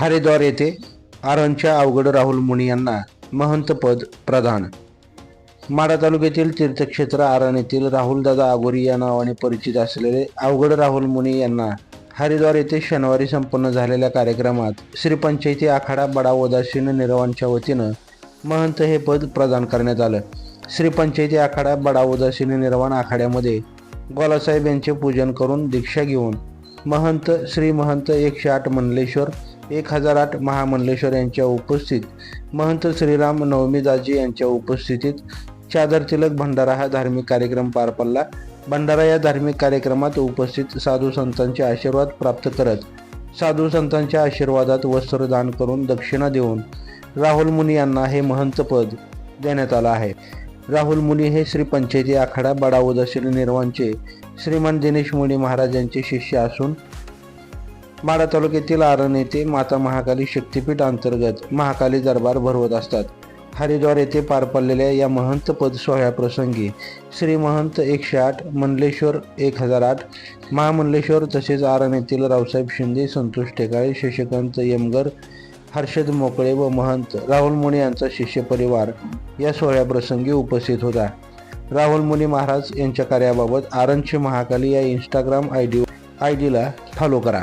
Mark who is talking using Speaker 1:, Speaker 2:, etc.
Speaker 1: हरिद्वार येथे आरणच्या अवघड राहुल मुनी यांना महंतपद प्रदान. माडा तालुक्यातील तीर्थक्षेत्र आरण येथील राहुलदादा आगोरी या नावाने परिचित असलेले अवघड राहुल मुनी यांना हरिद्वार येथे शनिवारी संपन्न झालेल्या कार्यक्रमात श्रीपंचायती आखाडा बडा उदासीन निर्वांच्या वतीनं महंत हे पद प्रदान करण्यात आलं. श्रीपंचायती आखाडा बडा उदासीन निर्वाण आखाड्यामध्ये गोलासाहेब यांचे पूजन करून दीक्षा घेऊन महंत श्री महंत एकशे आठ मंडलेश्वर एक हजार आठ महामंडलेश्वर यांच्या उपस्थित महंत श्रीराम नवमीदाजी यांच्या उपस्थितीत चादर तिलक भंडारा हा धार्मिक कार्यक्रम पार पडला. भंडारा या धार्मिक कार्यक्रमात उपस्थित साधू संतांचे आशीर्वाद प्राप्त करत साधू संतांच्या आशीर्वादात वस्त्रदान करून दक्षिणा देऊन राहुल मुनी यांना हे महंत पद देण्यात आलं आहे. राहुल मुनी हे श्री पंचायती आखाडा बडा उदासीन निर्वाणचे श्रीमान दिनेश मुनी महाराज यांचे शिष्य असून माडा तालुक्यातील आरण येथे माता महाकाली शक्तीपीठ अंतर्गत महाकाली दरबार भरवत असतात. हरिद्वार येथे पार पडलेल्या या महंत पद सोहळ्याप्रसंगी श्री महंत एकशे आठ मंडलेश्वर एक हजार आठ महामंडलेश्वर तसेच आरण येथील रावसाहेब शिंदे संतोष टेकाळे शशिकांत यमगर हर्षद मोकळे व महंत राहुल मुनी यांचा शिष्य परिवार या सोहळ्याप्रसंगी उपस्थित होता. राहुल मुनी महाराज यांच्या कार्याबाबत आरणची महाकाली या इंस्टाग्राम आय डी आय डीला फॉलो करा.